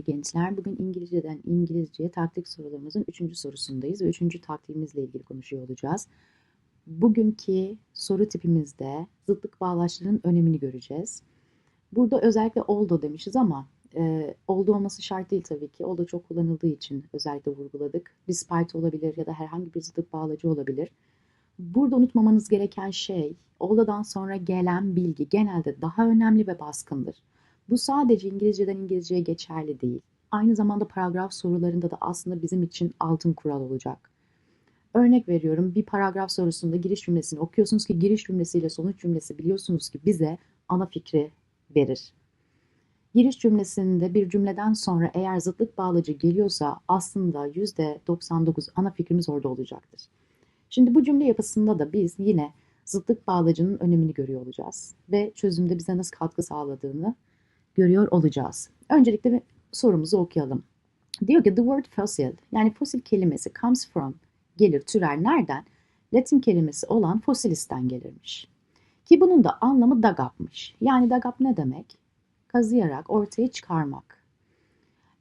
Gençler bugün İngilizceden İngilizceye taktik sorularımızın üçüncü sorusundayız ve üçüncü taktiğimizle ilgili konuşuyor olacağız. Bugünkü soru tipimizde zıtlık bağlaçlarının önemini göreceğiz. Burada özellikle oldu demişiz ama e, oldu olması şart değil tabii ki. Oldu çok kullanıldığı için özellikle vurguladık. Despite olabilir ya da herhangi bir zıtlık bağlacı olabilir. Burada unutmamanız gereken şey, oldadan sonra gelen bilgi genelde daha önemli ve baskındır. Bu sadece İngilizceden İngilizceye geçerli değil. Aynı zamanda paragraf sorularında da aslında bizim için altın kural olacak. Örnek veriyorum bir paragraf sorusunda giriş cümlesini okuyorsunuz ki giriş cümlesiyle sonuç cümlesi biliyorsunuz ki bize ana fikri verir. Giriş cümlesinde bir cümleden sonra eğer zıtlık bağlacı geliyorsa aslında %99 ana fikrimiz orada olacaktır. Şimdi bu cümle yapısında da biz yine zıtlık bağlacının önemini görüyor olacağız ve çözümde bize nasıl katkı sağladığını görüyor olacağız. Öncelikle bir sorumuzu okuyalım. Diyor ki the word fossil yani fosil kelimesi comes from gelir türer nereden? Latin kelimesi olan fossilis'ten gelirmiş. Ki bunun da anlamı dagapmış. Yani dagap ne demek? Kazıyarak ortaya çıkarmak.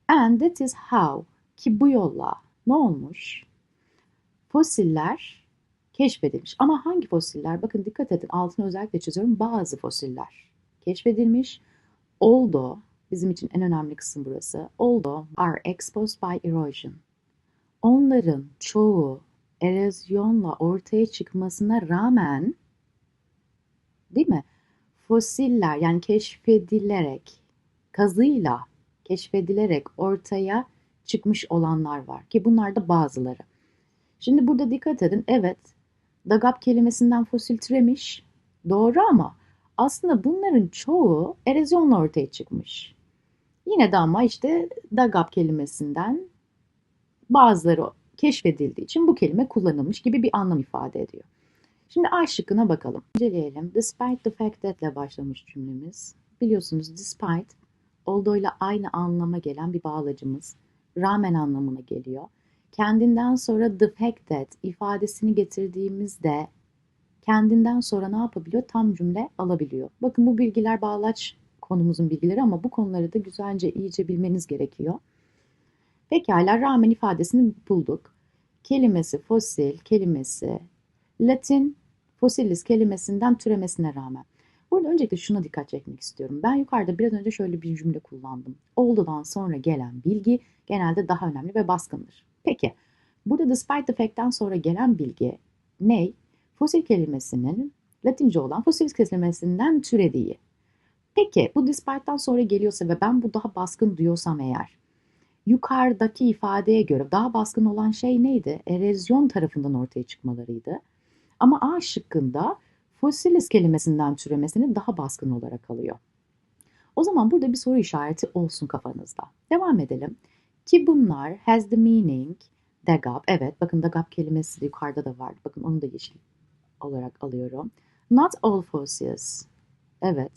And that is how ki bu yolla ne olmuş? Fosiller keşfedilmiş. Ama hangi fosiller? Bakın dikkat edin altını özellikle çiziyorum. Bazı fosiller keşfedilmiş although bizim için en önemli kısım burası. Although are exposed by erosion. Onların çoğu erozyonla ortaya çıkmasına rağmen değil mi? Fosiller yani keşfedilerek, kazıyla keşfedilerek ortaya çıkmış olanlar var ki bunlar da bazıları. Şimdi burada dikkat edin. Evet, Dagap kelimesinden fosil türemiş. Doğru ama aslında bunların çoğu erozyonla ortaya çıkmış. Yine de ama işte Dagap kelimesinden bazıları keşfedildiği için bu kelime kullanılmış gibi bir anlam ifade ediyor. Şimdi A şıkkına bakalım. İnceleyelim. Despite the fact that ile başlamış cümlemiz. Biliyorsunuz despite although ile aynı anlama gelen bir bağlacımız. Rağmen anlamına geliyor. Kendinden sonra the fact that ifadesini getirdiğimizde kendinden sonra ne yapabiliyor? Tam cümle alabiliyor. Bakın bu bilgiler bağlaç konumuzun bilgileri ama bu konuları da güzelce iyice bilmeniz gerekiyor. Pekala rağmen ifadesini bulduk. Kelimesi fosil kelimesi Latin fossilis kelimesinden türemesine rağmen. Burada öncelikle şuna dikkat çekmek istiyorum. Ben yukarıda biraz önce şöyle bir cümle kullandım. Oldu'dan sonra gelen bilgi genelde daha önemli ve baskındır. Peki burada despite the fact'ten sonra gelen bilgi ne? Fosil kelimesinin Latince olan fossilis kelimesinden türediği. Peki bu despite'dan sonra geliyorsa ve ben bu daha baskın diyorsam eğer yukarıdaki ifadeye göre daha baskın olan şey neydi? Erozyon tarafından ortaya çıkmalarıydı. Ama A şıkkında fossilis kelimesinden türemesini daha baskın olarak alıyor. O zaman burada bir soru işareti olsun kafanızda. Devam edelim. Ki bunlar has the meaning dagap. Evet bakın dagap kelimesi de yukarıda da var. Bakın onu da yeşil olarak alıyorum. Not all fossils. Evet.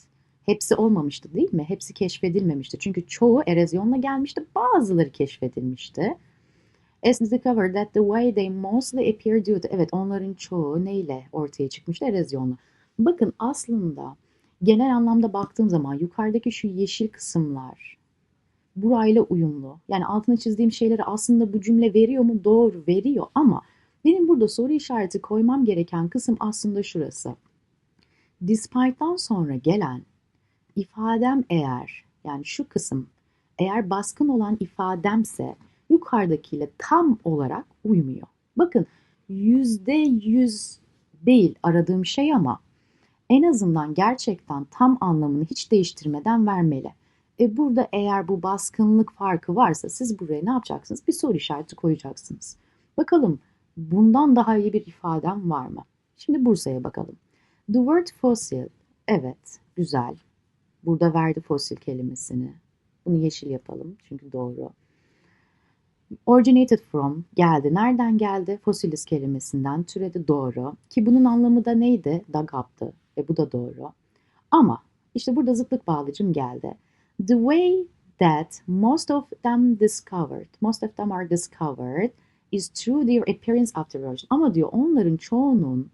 Hepsi olmamıştı değil mi? Hepsi keşfedilmemişti. Çünkü çoğu erozyonla gelmişti. Bazıları keşfedilmişti. As discovered that the way they mostly appear due to... Evet onların çoğu neyle ortaya çıkmıştı? Erozyonla. Bakın aslında genel anlamda baktığım zaman yukarıdaki şu yeşil kısımlar burayla uyumlu. Yani altına çizdiğim şeyleri aslında bu cümle veriyor mu? Doğru veriyor ama benim burada soru işareti koymam gereken kısım aslında şurası. Despite'dan sonra gelen ifadem eğer yani şu kısım eğer baskın olan ifademse yukarıdakiyle tam olarak uymuyor. Bakın yüzde yüz değil aradığım şey ama en azından gerçekten tam anlamını hiç değiştirmeden vermeli. E burada eğer bu baskınlık farkı varsa siz buraya ne yapacaksınız? Bir soru işareti koyacaksınız. Bakalım bundan daha iyi bir ifadem var mı? Şimdi Bursa'ya bakalım. The word fossil. Evet, güzel. Burada verdi fosil kelimesini. Bunu yeşil yapalım çünkü doğru. Originated from geldi. Nereden geldi? Fossilis kelimesinden türedi doğru. Ki bunun anlamı da neydi? Dagap'tı ve bu da doğru. Ama işte burada zıtlık bağlıcım geldi. The way that most of them discovered, most of them are discovered is through their appearance after erosion. Ama diyor onların çoğunun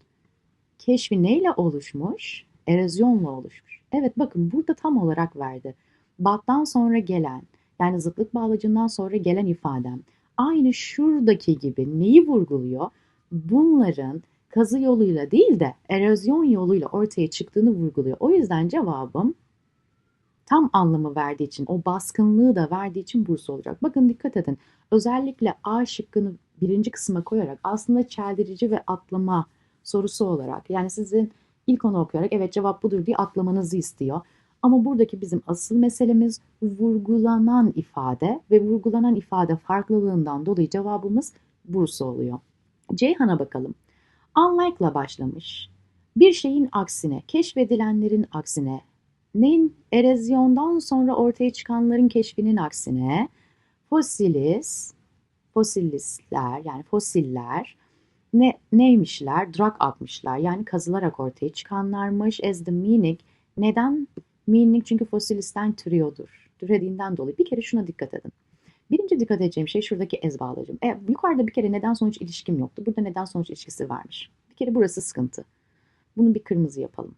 keşfi neyle oluşmuş? Erozyonla oluşmuş. Evet bakın burada tam olarak verdi. Battan sonra gelen Yani zıtlık bağlacından sonra gelen ifadem aynı şuradaki gibi neyi vurguluyor? Bunların kazı yoluyla değil de erozyon yoluyla ortaya çıktığını vurguluyor. O yüzden cevabım tam anlamı verdiği için, o baskınlığı da verdiği için Bursa olacak. Bakın dikkat edin. Özellikle A şıkkını birinci kısma koyarak aslında çeldirici ve atlama sorusu olarak yani sizin ilk onu okuyarak evet cevap budur diye atlamanızı istiyor. Ama buradaki bizim asıl meselemiz vurgulanan ifade ve vurgulanan ifade farklılığından dolayı cevabımız Bursa oluyor. Ceyhan'a bakalım. Unlike'la başlamış. Bir şeyin aksine, keşfedilenlerin aksine, neyin erozyondan sonra ortaya çıkanların keşfinin aksine fosilis, fosilistler yani fosiller ne, neymişler? Drag atmışlar. Yani kazılarak ortaya çıkanlarmış. As the meaning. Neden? Meaning çünkü fosilisten türüyordur. Türediğinden dolayı. Bir kere şuna dikkat edin. Birinci dikkat edeceğim şey şuradaki ez bağlacım. E, yukarıda bir kere neden sonuç ilişkim yoktu. Burada neden sonuç ilişkisi varmış. Bir kere burası sıkıntı. Bunu bir kırmızı yapalım.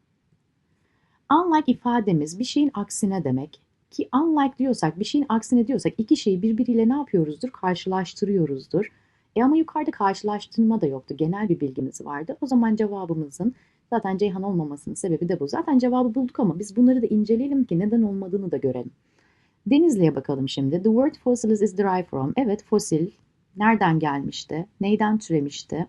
Unlike ifademiz bir şeyin aksine demek. Ki unlike diyorsak, bir şeyin aksine diyorsak iki şeyi birbiriyle ne yapıyoruzdur? Karşılaştırıyoruzdur. E ama yukarıda karşılaştırma da yoktu. Genel bir bilgimiz vardı. O zaman cevabımızın zaten Ceyhan olmamasının sebebi de bu. Zaten cevabı bulduk ama biz bunları da inceleyelim ki neden olmadığını da görelim. Denizli'ye bakalım şimdi. The word fossils is derived from. Evet fosil nereden gelmişti? Neyden türemişti?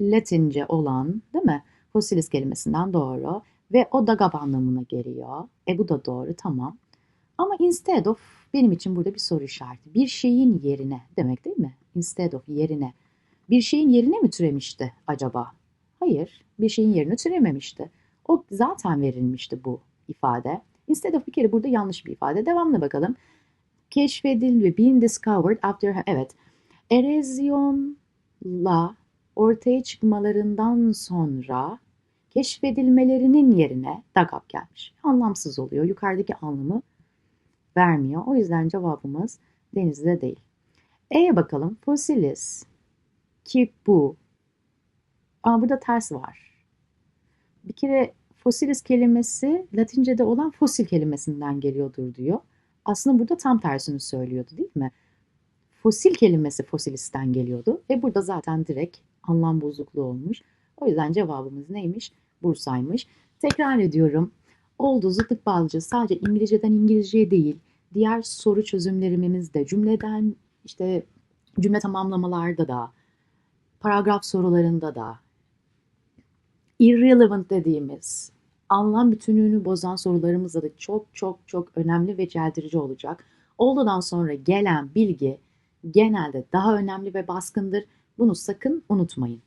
Latince olan değil mi? Fossilis kelimesinden doğru. Ve o da gab anlamına geliyor. E bu da doğru tamam. Ama instead of benim için burada bir soru işareti. Bir şeyin yerine demek değil mi? Instead of yerine. Bir şeyin yerine mi türemişti acaba? Hayır, bir şeyin yerine türememişti. O zaten verilmişti bu ifade. Instead of bir kere burada yanlış bir ifade. Devamlı bakalım. Keşfedildi, being discovered after, evet. Erozyonla ortaya çıkmalarından sonra keşfedilmelerinin yerine dagap gelmiş. Anlamsız oluyor. Yukarıdaki anlamı vermiyor. O yüzden cevabımız denizde değil. E'ye bakalım. Fossilis ki bu. Ama burada ters var. Bir kere fossilis kelimesi Latince'de olan fosil kelimesinden geliyordur diyor. Aslında burada tam tersini söylüyordu değil mi? Fosil kelimesi fosilisten geliyordu. Ve burada zaten direkt anlam bozukluğu olmuş. O yüzden cevabımız neymiş? Bursa'ymış. Tekrar ediyorum. Oldu zıtlık bağlıcı sadece İngilizceden İngilizceye değil, diğer soru çözümlerimizde cümleden işte cümle tamamlamalarda da, paragraf sorularında da, irrelevant dediğimiz anlam bütünlüğünü bozan sorularımızda da çok çok çok önemli ve celdirici olacak. Oldu'dan sonra gelen bilgi genelde daha önemli ve baskındır. Bunu sakın unutmayın.